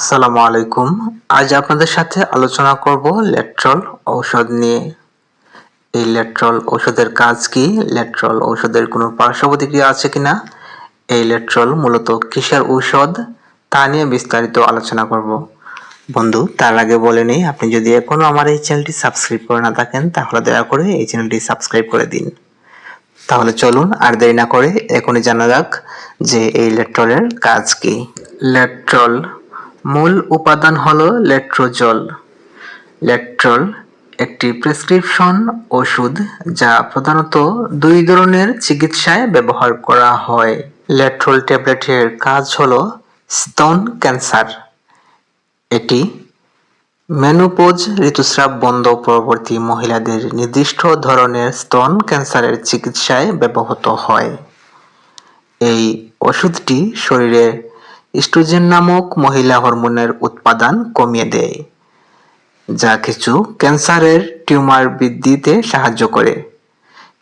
আসসালামু আলাইকুম। আজ আপনাদের সাথে আলোচনা করব লেট্রল ঔষধ নিয়ে। এই লেট্রল ঔষধের কাজ কি? লেট্রল ঔষধের কোনো পার্শ্ব প্রতিক্রিয়া আছে কিনা? এই লেট্রল মূলত কিসের ঔষধ? তা নিয়ে বিস্তারিত আলোচনা করব। বন্ধু, তার আগে বলে নেই, আপনি যদি এখনও আমার এই চ্যানেলটি সাবস্ক্রাইব করে না থাকেন, তাহলে দয়া করে এই চ্যানেলটি সাবস্ক্রাইব করে দিন। তাহলে চলুন, আর দেরি না করে এখনই জানা যাক যে এই লেট্রলের কাজ কি। লেট্রল মূল উপাদান হলো লেট্রোজল। লেট্রল একটি প্রেসক্রিপশন ওষুধ যা প্রধানত দুই ধরনের চিকিৎসায় ব্যবহার করা হয়। লেট্রল ট্যাবলেটের কাজ হলো স্তন ক্যান্সার। এটি মেনোপোজ ঋতুস্রাব বন্ধ পরবর্তী মহিলাদের নির্দিষ্ট ধরনের স্তন ক্যান্সারের চিকিৎসায় ব্যবহৃত হয়। এই ওষুধটি শরীরে ইস্ট্রোজেন নামক মহিলা হরমোনের উৎপাদন কমিয়ে দেয়, যা কিছু ক্যান্সারের টিউমার বৃদ্ধিতে সাহায্য করে।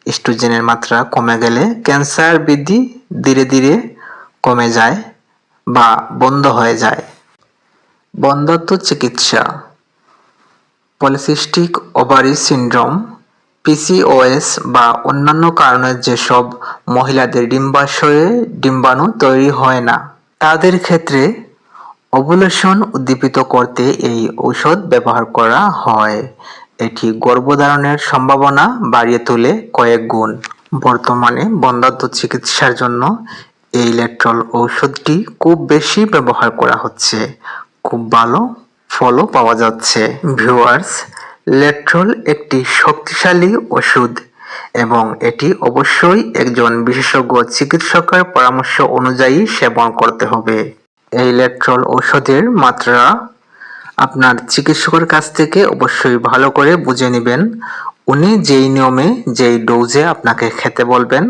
ইস্ট্রোজেনের মাত্রা কমে গেলে ক্যান্সার বৃদ্ধি ধীরে ধীরে কমে যায় বা বন্ধ হয়ে যায়। বন্ধত্ব চিকিৎসা। পলিসিস্টিক ওভারি সিন্ড্রোম পিসিওএস বা অন্যান্য কারণে যেসব মহিলাদের ডিম্বাশয়ে ডিম্বাণু তৈরি হয় না তাদের ক্ষেত্রে ওভুলেশন উদ্দীপিত করতে এই ঔষধ ব্যবহার করা হয়। এটি গর্ভধারণের সম্ভাবনা বাড়িয়ে তোলে কয়েক গুণ। বর্তমানে বন্ধ্যাত্ব চিকিৎসার জন্য এই লেট্রল ঔষধটি খুব বেশি ব্যবহার করা হচ্ছে। খুব ভালো ফলও পাওয়া যাচ্ছে। ভিউয়ার্স, লেট্রল একটি শক্তিশালী ওষুধ। এবং এটি অবশ্যই একজন বিশেষজ্ঞ চিকিৎসকের পরামর্শ অনুযায়ী সেবন করতে হবে। এই লেট্রল ঔষধের মাত্রা আপনার চিকিৎসকের কাছ থেকে অবশ্যই ভালো করে বুঝে নেবেন। উনি যেই নিয়মে যেই ডোজে আপনাকে খেতে বলবেন,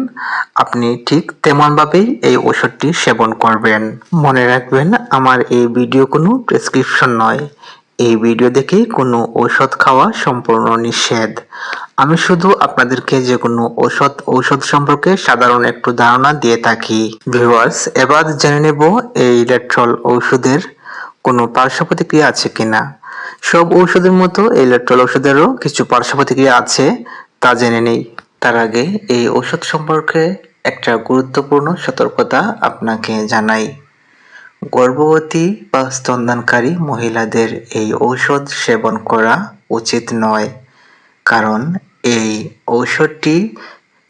আপনি ঠিক তেমনভাবেই এই ওষুধটি সেবন করবেন। মনে রাখবেন, আমার এই ভিডিও কোনো প্রেসক্রিপশন নয়। এই ভিডিও দেখেই কোনো ঔষধ খাওয়া সম্পূর্ণ নিষেধ। আমি শুধু আপনাদেরকে যে কোনো ঔষধ ঔষধ সম্পর্কে সাধারণ একটু ধারণা দিয়ে থাকি। ভিউয়ার্স, এবার জেনে নেব এই ইলেকট্রল ঔষধের কোনো পার্শ্ব প্রতিক্রিয়া আছে কিনা। সব ঔষধের মতো এই ইলেকট্রল ঔষধেরও কিছু পার্শ্ব প্রতিক্রিয়া আছে, তা জেনে নেই। তার আগে এই ঔষধ সম্পর্কে একটা গুরুত্বপূর্ণ সতর্কতা আপনাকে জানাই। গর্ভবতী বা স্তনদানকারী মহিলাদের এই ঔষধ সেবন করা উচিত নয়, কারণ এই ঔষধটি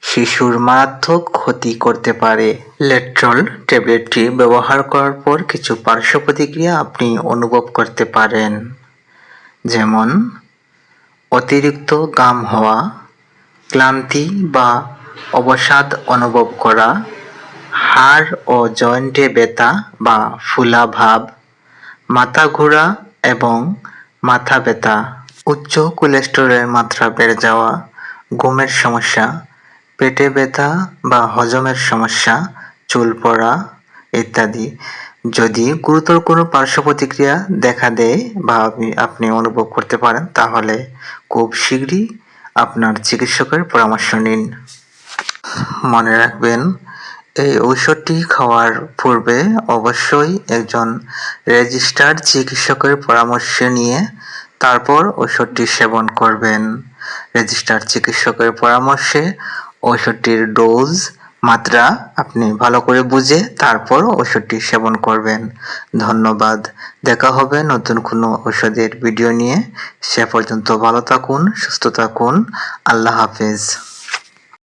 শিশুর মারাত্মক ক্ষতি করতে পারে। লেট্রল ট্যাবলেটটি ব্যবহার করার পর কিছু পার্শ্ব প্রতিক্রিয়া আপনি অনুভব করতে পারেন। যেমন, অতিরিক্ত গাম হওয়া, ক্লান্তি বা অবসাদ অনুভব করা, হাড় ও জয়েন্টে ব্যথা বা ফুলা ভাব, মাথা ঘোরা এবং মাথা ব্যথা, উচ্চ কোলেস্টেরলের মাত্রা বেড়ে যাওয়া ঘুমের সমস্যা, পেটে ব্যথা বা হজমের সমস্যা, চুল পড়া ইত্যাদি। যদি গুরুতর কোনো পার্শ্ব প্রতিক্রিয়া দেখা দেয় বা আপনি আপনি অনুভব করতে পারেন, তাহলে খুব শীঘ্রই আপনার চিকিৎসকের পরামর্শ নিন। মনে রাখবেন, এই ঔষধটি খাওয়ার পূর্বে অবশ্যই একজন রেজিস্টার্ড চিকিৎসকের পরামর্শ নিয়ে তারপর ওষুধটি সেবন করবেন। রেজিস্টার্ড চিকিৎসকের পরামর্শে ওষুধটির ডোজ মাত্রা আপনি ভালো করে বুঝে তারপর ওষুধটি সেবন করবেন। ধন্যবাদ। দেখা হবে নতুন কোনো ওষুধের ভিডিও নিয়ে। সে পর্যন্ত ভালো থাকুন, সুস্থ থাকুন। আল্লাহ হাফেজ।